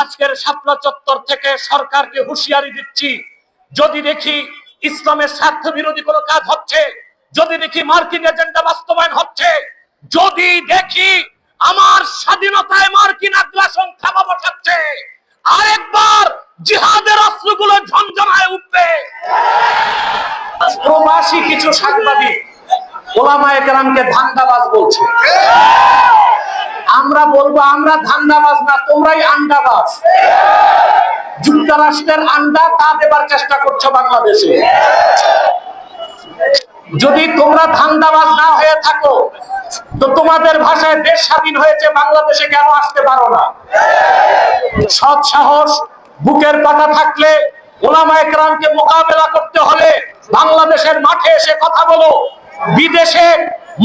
আজকের শাপলা চত্বর থেকে সরকারকে হুঁশিয়ারি দিচ্ছি। যদি দেখি ইসলামের স্বার্থ বিরোধী কোনো কাজ হচ্ছে, যদি দেখি মার্কিন এজেন্ডা বাস্তবায়ন হচ্ছে, যদি দেখি আমার স্বাধীনতায় মার্কিন আগ্রাসন থামা বসাচ্ছে আরেকবার জিহাদের অস্ত্রগুলো ঝমঝমায় উঠবে। প্রবাসী কিছু সাংবাদিক ওলামায়ে কেরামকে ধান্দাবাজ বলছে। আমরা বলব, আমরা ধান্দাবাজ না, তোমরাই আন্ডাবাজ যুক্তরাষ্ট্রের আন্ডা তা দেবার চেষ্টা করছ বাংলাদেশে। যদি তোমরা ধান্দাবাজ না হয়ে থাকো, তো তোমাদের ভাষায় দেশ স্বাধীন হয়েছে, বাংলাদেশে কেন আসতে পারো না? সৎ সাহস, বুকের পাতা থাকলে, ওলামা একরামকে মোকাবেলা করতে হলে বাংলাদেশের মাঠে এসে কথা বলো। বিদেশে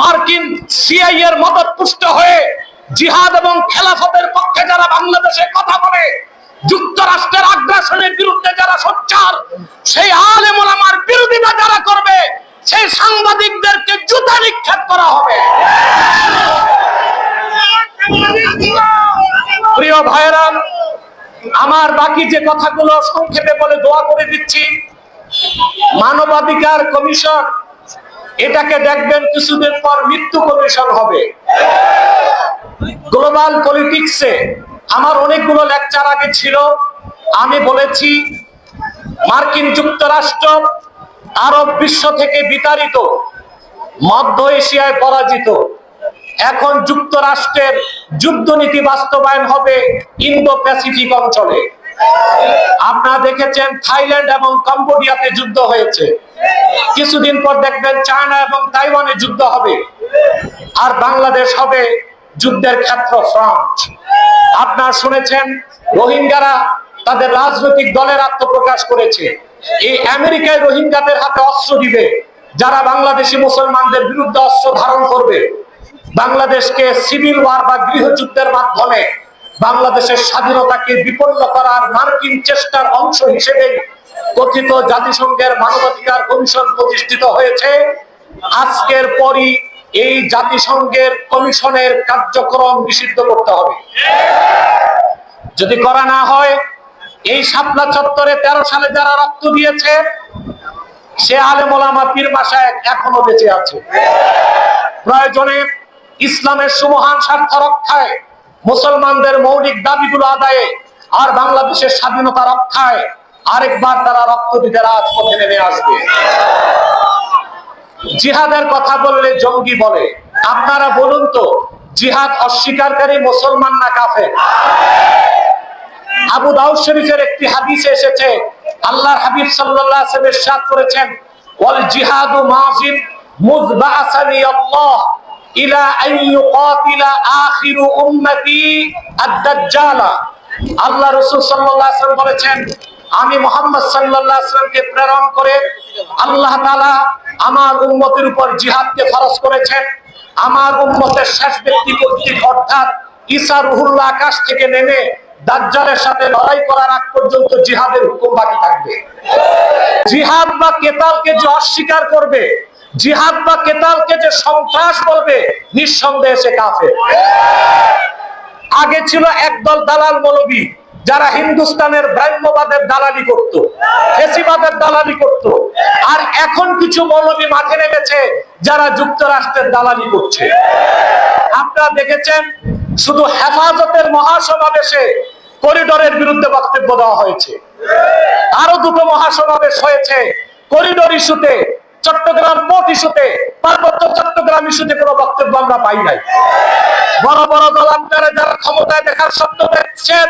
মার্কিন সিআই এর মদত পুষ্ট হয়ে জিহাদ এবং খেলাফতের পক্ষে যারা বাংলাদেশে কথা বলে, যুক্তরাষ্ট্রের আগ্রাসনের বিরুদ্ধে যারা সোচ্চার, সেই আলেম ওলামার বিরোধিতা যারা করবে, সেই সাংবাদিকদেরকে জুতা নিক্ষেপ করা হবে। প্রিয় ভাইরা আমার বাকি যে কথাগুলো সংক্ষেপে বলে দোয়া করে দিচ্ছি, মানবাধিকার কমিশন, এটাকে দেখবেন কিছুদিন পর মৃত্যু কমিশন হবে। গ্লোবাল পলিটিক্সে আমার অনেকগুলো লেকচার আগে ছিল। আমি বলেছি, মার্কিন যুক্তরাষ্ট্র আরব বিশ্ব থেকে বিতাড়িত, মধ্য এশিয়ায় পরাজিত। এখন যুক্তরাষ্ট্রের যুদ্ধনীতি বাস্তবায়ন হবে ইন্দো প্যাসিফিক অঞ্চলে। আপনারা দেখেছেন থাইল্যান্ড এবং কম্বোডিয়াতে যুদ্ধ হয়েছে। কিছুদিন পর দেখবেন চায়না এবং তাইওয়ানে যুদ্ধ হবে। আর বাংলাদেশ হবে যুদ্ধের ক্ষেত্র ফ্রন্ট আপনারা শুনেছেন, রোহিঙ্গারা তাদের রাজনৈতিক দলের আত্মপ্রকাশ করেছে। এই আমেরিকায় রোহিঙ্গাদের হাতে অস্ত্র দিবে, যারা বাংলাদেশি মুসলমানদের বিরুদ্ধে অস্ত্র ধারণ করবে। বাংলাদেশকে সিভিল ওয়ার বা গৃহযুদ্ধের মাধ্যমে বাংলাদেশের স্বাধীনতাকে বিপন্ন করার মার্কিন চেষ্টার অংশ হিসেবে কথিত জাতিসংঘের মানবাধিকার কমিশন প্রতিষ্ঠিত হয়েছে। আজকের পরই এই জাতিসংঘের কমিশনের কার্যক্রম নিষিদ্ধ করতে হবে। যদি করা না হয়, এই শাপলা চত্বরে তেরো সালে যারা রক্ত দিয়েছে, সে আলেমোলামা পীর মাসায় এখনও বেঁচে আছে। প্রয়োজনে ইসলামের সুমহান স্বার্থ রক্ষায় মুসলমানদের মৌলিক দাবিগুলো আদায়ে আর বাংলাদেশের স্বাধীনতা রক্ষায় আরেকবার তারা রক্ত দিতে রাজপথে নেমে আসবে। জিহাদের কথা বললে জঙ্গি বলে। আপনারা বলুন তো, জিহাদ অস্বীকারী মুসলমান না কাফের? আবু দাউদ শরীফের একটি হাদিসে এসেছে, আল্লাহর হাবিব সাল্লাল্লাহু আলাইহি ইরশাদ করেছেন, ওয়াল জিহাদু মাযিন মুযবাসানি আল্লাহ ইলা আন ইউকাতিলা আখিরু উম্মতি আদ-দাজ্জালা। আল্লাহ রাসূল সাল্লাল্লাহু আলাইহি বলেছেন আমি মোহাম্মদ আলাইহি প্রেরণ করে আল্লাহ আমার উম্মতের উপর জিহাদকে ফরজ করেছেন। আমার উন্মতের শেষ ব্যক্তি কর্তৃক অর্থাৎ ঈসা রুহুল্লাহ আকাশ থেকে নেমে দাজ্জালের সাথে লড়াই করার আগ পর্যন্ত জিহাদের হুকুম বাকি থাকবে। জিহাদ বা কেতালকে যে অস্বীকার করবে, জিহাদ বা কেতালকে যে সন্ত্রাস বলবে, নিঃসন্দেহে সে কাফের। আগে ছিল একদল দালাল মৌলবী যারা হিন্দুস্তানের ব্রাহ্মবাদের দালালি করত, ফেসিবাদের দালালি করত, আর এখন কিছু মৌলবী মাঠে নেমেছে যারা যুক্তরাষ্ট্রের দালালি করছে। আপনারা দেখেছেন, শুধু হেফাজতের মহাসমাবেশে করিডোরের বিরুদ্ধে বক্তব্য দেওয়া হয়েছে। আরও দুটো মহাসমাবেশ হয়েছে, করিডোর ইস্যুতে, চট্টগ্রাম পোর্ট ইস্যুতে, পার্বত্য চট্টগ্রাম ইস্যুতে কোনো বক্তব্য আমরা পাই নাই। বড় বড় দল আপনারা যারা ক্ষমতায় দেখার স্বপ্ন দেখছেন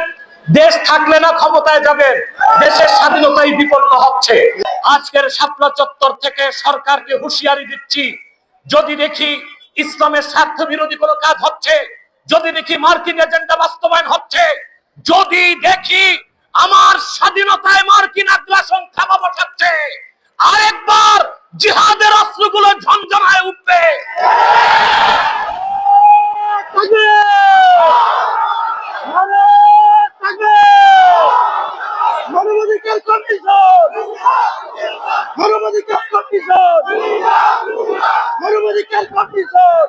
দেশ থাকলে না ক্ষমতায় যাবেন, দেশের স্বাধীনতাই বিপন্ন হচ্ছে। আজকের শাপলা চত্বর থেকে সরকারকে হুঁশিয়ারি দিচ্ছি, যদি দেখি ইসলামের স্বার্থ বিরোধী কোনো কাজ হচ্ছে, যদি দেখি মার্কিন এজেন্ডা বাস্তবায়ন হচ্ছে অধিকার কমিশন মানবাধিকার কমিশন মানবাধিকার কমিশন